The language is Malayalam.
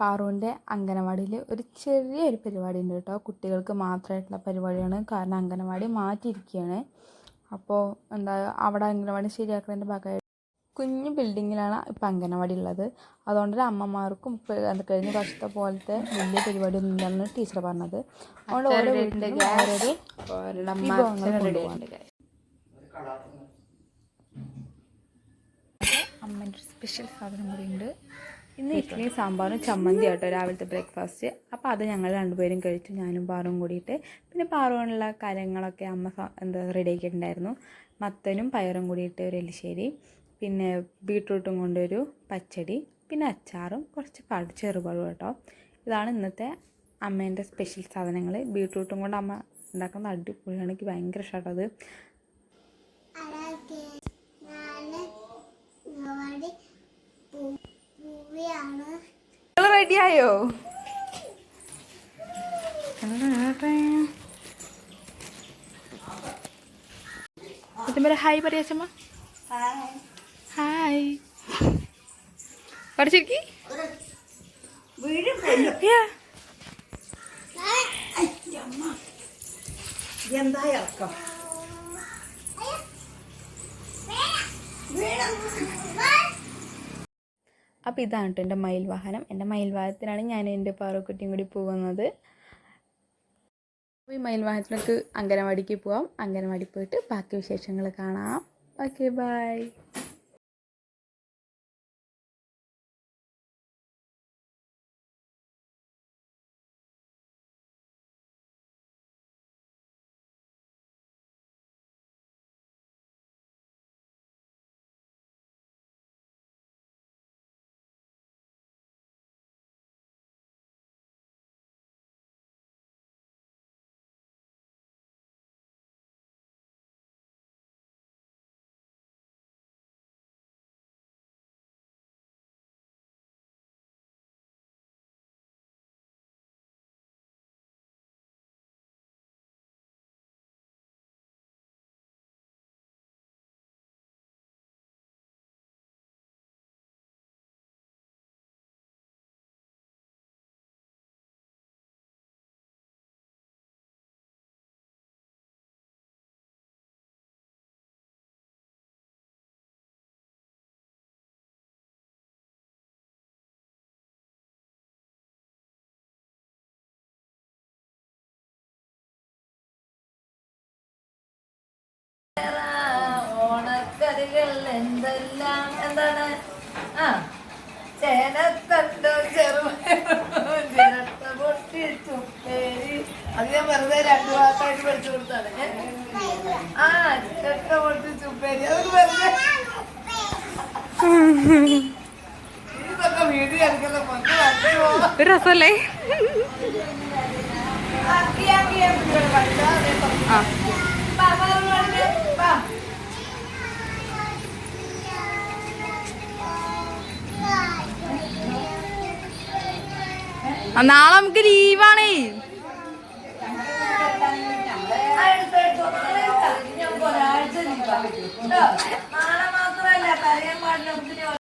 പാറുവിന്റെ അംഗനവാടിയിൽ ഒരു ചെറിയൊരു പരിപാടി ഉണ്ട് കേട്ടോ. കുട്ടികൾക്ക് മാത്രമായിട്ടുള്ള പരിപാടിയാണ്. കാരണം അംഗനവാടി മാറ്റിയിരിക്കുകയാണ്. അപ്പോൾ എന്താ അവിടെ അംഗനവാടി ശരിയാക്കുന്നതിന്റെ ഭാഗമായിട്ട് കുഞ്ഞു ബിൽഡിങ്ങിലാണ് ഇപ്പം അംഗനവാടി ഉള്ളത്. അതുകൊണ്ട് തന്നെ അമ്മമാർക്കും ഇപ്പം അത് കഴിഞ്ഞ വർഷത്തെ പോലത്തെ വലിയ പരിപാടി ഒന്നും ഇല്ലെന്ന് ടീച്ചർ പറഞ്ഞത്. അതുകൊണ്ട് ഓരോ വീട്ടിലും ഓരോരോ വിഭവങ്ങൾ കൊണ്ടുപോകാൻ അമ്മേന്റെ സ്പെഷ്യൽ സാധനം കൂടി ഉണ്ട്. ഇന്ന് ഇഡ്ഡലിയും സാമ്പാറും ചമ്മന്തി ആട്ടോ രാവിലത്തെ ബ്രേക്ക്ഫാസ്റ്റ് അപ്പോൾ അത് ഞങ്ങൾ രണ്ടുപേരും കഴിച്ചു ഞാനും പാറും കൂടിയിട്ട്. പിന്നെ പാറുവിനുള്ള കാര്യങ്ങളൊക്കെ അമ്മ എന്താ റെഡി ആക്കിയിട്ടുണ്ടായിരുന്നു. മത്തനും പയറും കൂടിയിട്ട് ഒരു എലിശ്ശേരി പിന്നെ ബീട്രൂട്ടും കൊണ്ടൊരു പച്ചടി പിന്നെ അച്ചാറും കുറച്ച് പാട് ചെറുപഴം കേട്ടോ ഇതാണ് ഇന്നത്തെ അമ്മേന്റെ സ്പെഷ്യൽ സാധനങ്ങൾ ബീട്രൂട്ടും കൊണ്ട് അമ്മ ഉണ്ടാക്കുന്ന അടിപൊളിയാണ്. എനിക്ക് ഭയങ്കര ഇഷ്ടമാട്ടോ അത് റെഡിയായോ ഹായ് പറയാച്ചമ്മ ഹായ് പഠിച്ചിരിക്കി എന്താ ഇറക്കം അപ്പോൾ ഇതാണ് കേട്ടോ എന്റെ മയിൽ വാഹനം എന്റെ മയിൽ ഞാൻ എന്റെ പാറക്കുട്ടിയും കൂടി പോകുന്നത്. ഈ മയിൽ വാഹനത്തിലേക്ക് അംഗനവാടിക്ക് പോവാം. അംഗനവാടി പോയിട്ട് ബാക്കി വിശേഷങ്ങൾ കാണാം. ഓക്കെ ബൈ എന്തെല്ലാം എന്താണ്? ആ ചേനത്തണ്ടോ ചെറു ചിരട്ട പൊട്ടി ചുപ്പേരി. അത് ഞാൻ വെറുതെ രണ്ടു ഭാഗത്തായിട്ട് പഠിച്ചു കൊടുത്താണ്? ആ ചേട്ട പൊട്ടി ചുപ്പേരി. അതൊക്കെ വെറുതെ. ഇതൊക്കെ വീട് എടുക്കുന്ന പൊന്നു രസല്ലേ? രസമല്ലേ നാളെ നമുക്ക് ലീവാണേ. നാളെ മാത്രമല്ല കരയാൻ പാടില്ല